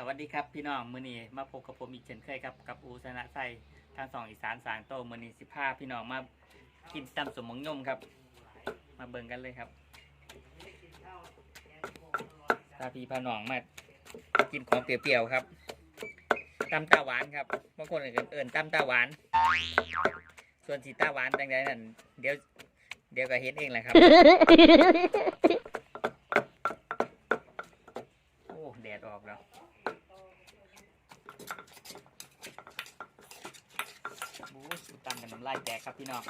สวัสดีครับพี่น้องมือนี้มาพบกับผมอีกเช่นเคยครับกับอูสนะไส้ทางสองอีสานสางโตมือนี้สิบห้าพี่น้องมากินตำสมมงยมครับ มาเบิ่งกันเลยครับพาพี่พาน้องมากินของเปรี้ยวๆครับตำตาหวานครับบางคนเอิ้นเอิญตำตาหวาน ส่วนสีตาหวานจังไดนั่นเดี๋ยวเดี๋ยวก็เห็นเองแหละครับโอ้แดดออกแล้ว อ้ยตำกันน้ำลายแตกครับพี่น้อง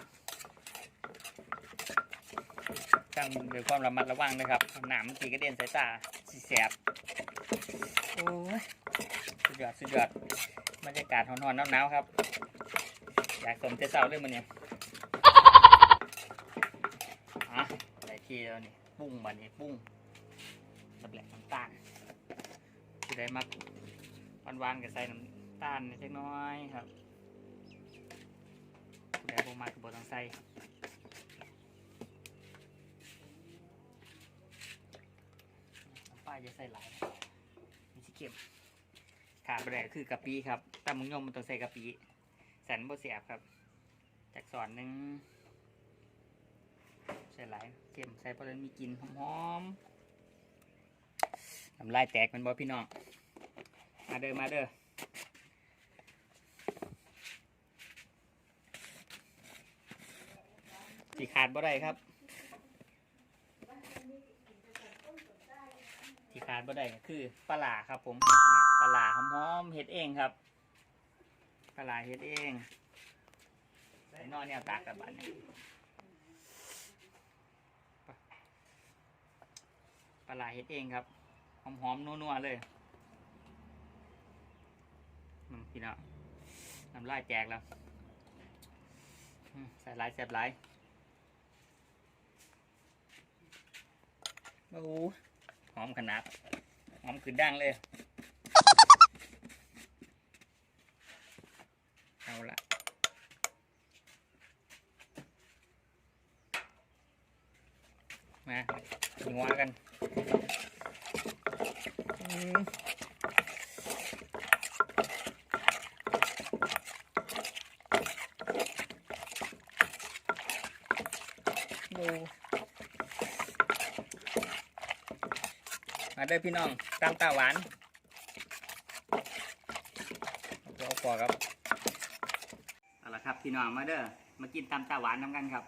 ตั้งด้วยความระมัดระวังนะครับหนามตีกระเด็นสายตาสีแสบโอ้ยสุดยอดสุดยอดบรรยากาศหอนๆหนาวๆครับ อยากสมเจ้าเศร้าเรื่องมันเนี่ยอะอะไรที่แล้วนี่ปุ้งบันนี้ปุ้งสำเร็จน้ำตาลที่ได้มักหวานๆกับใส่น้ำตาลนิดน้อยครับ ผู้ใดบ่มากก็บ่ต้องใส่น้ำปลาจะใส่หลายมีสิเค็มขาดไปได้ก็คือกะปิครับตำมึงยมมันต้องใส่กะปิแสนบ่เสียบครับ จากสอนหนึ่งใส่หลายเค็มใส่เพราะมันมีกลิ่นหอมๆน้ำลายแตกมันบ่พี่น้อง มาเด้อมาเด้อ สีขาดบ่ได้ครับที่ขาดบ่ได้ก็คือปลาครับผมเนี่ยปลาหลาหอมๆเฮ็ดเองครับปลาเฮ็ดเองใส่นอนเนี่ยตากกับบันเนี่ยปลาเฮ็ดเองครับหอมหอมๆนัวๆเลยพี่น้องน้ำลายแจกแล้วใส่ลายแซ่บหลาย โอ้โหอมขนาดหอมขึ้นดังเลย เอาละมาหัวกัน อืมดู มาเด้อพี่น้องตามตาหวานเราพอครับเอาละครับพี่น้องมาเด้อมากินตามตาหวานน้ำกันครับ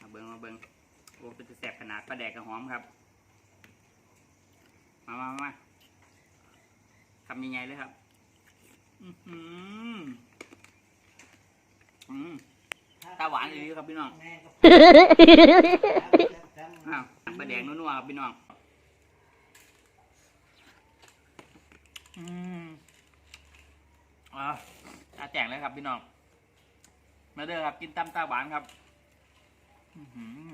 มาเบิงมาเบิงโอ้เป็นจะแสบขนาดปลาแดกกับหอมครับ มามามาคำยังไงเลยครับ อือหืออืมตาหวานเลยครับพี่น้องอ้าว ปลาแดงนัวๆครับพี่น้องอืมอ่าตาแจงเลยครับพี่น้อง มาเด้อครับกินตำตาหวานครับอือหือ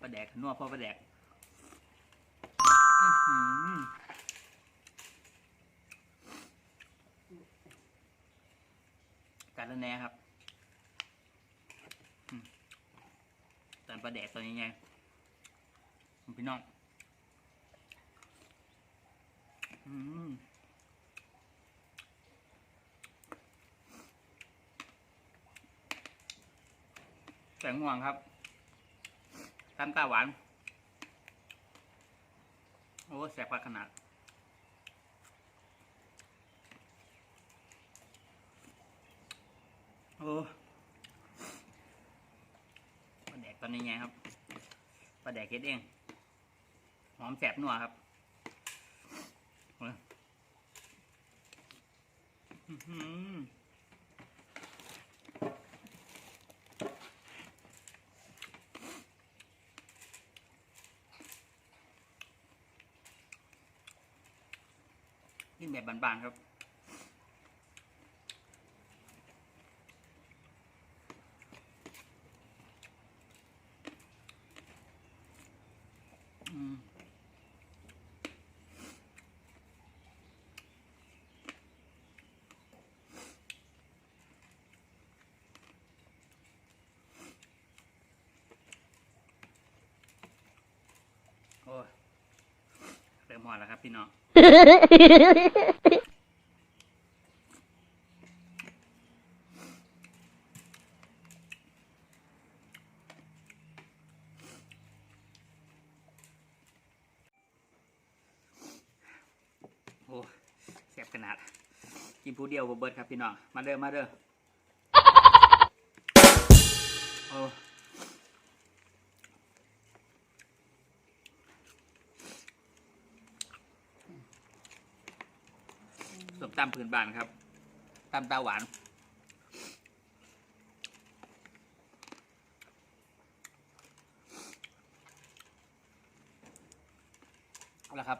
ปลาแดกนัวเพราะปลาแดกอื้อหือการแหนครับอืม ตอนปลาแดกตัวนี้ไงพี่น้องอืมแสงห่วงครับตำตาหวาน โอ้แสบปากขนาด โอ้ปลาแดก ตอนนี้ไงครับปลาแดกเฮ็ดเองหอมแสบนัวครับกินแบบบานๆครับ อ้ยเติมหอดแล้วครับพี่น้องโอ้แซ่บขนาด กินผู้เดียวบเบิร์ดครับพี่น้อง มาเด้อ มาเด้อ โอ้ ตำพื้นบ้านครับตำตาหวาน เอาละครับ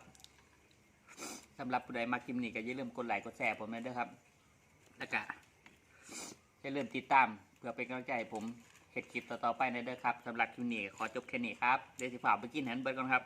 สำหรับผู้ใดมากิมนี่ก็อย่าลืมกดไลค์กดแชร์ผมด้วยครับ แล้วก็อย่าลืมติดตามเพื่อเป็นกำลังใจให้ผมเห็ดคลิปต่อๆไปในเด้อครับสำหรับคลิปนี้ขอจบแค่นี้ครับเดี๋ยวสิฝากไปกินแฮมเบอร์ก่อนครับ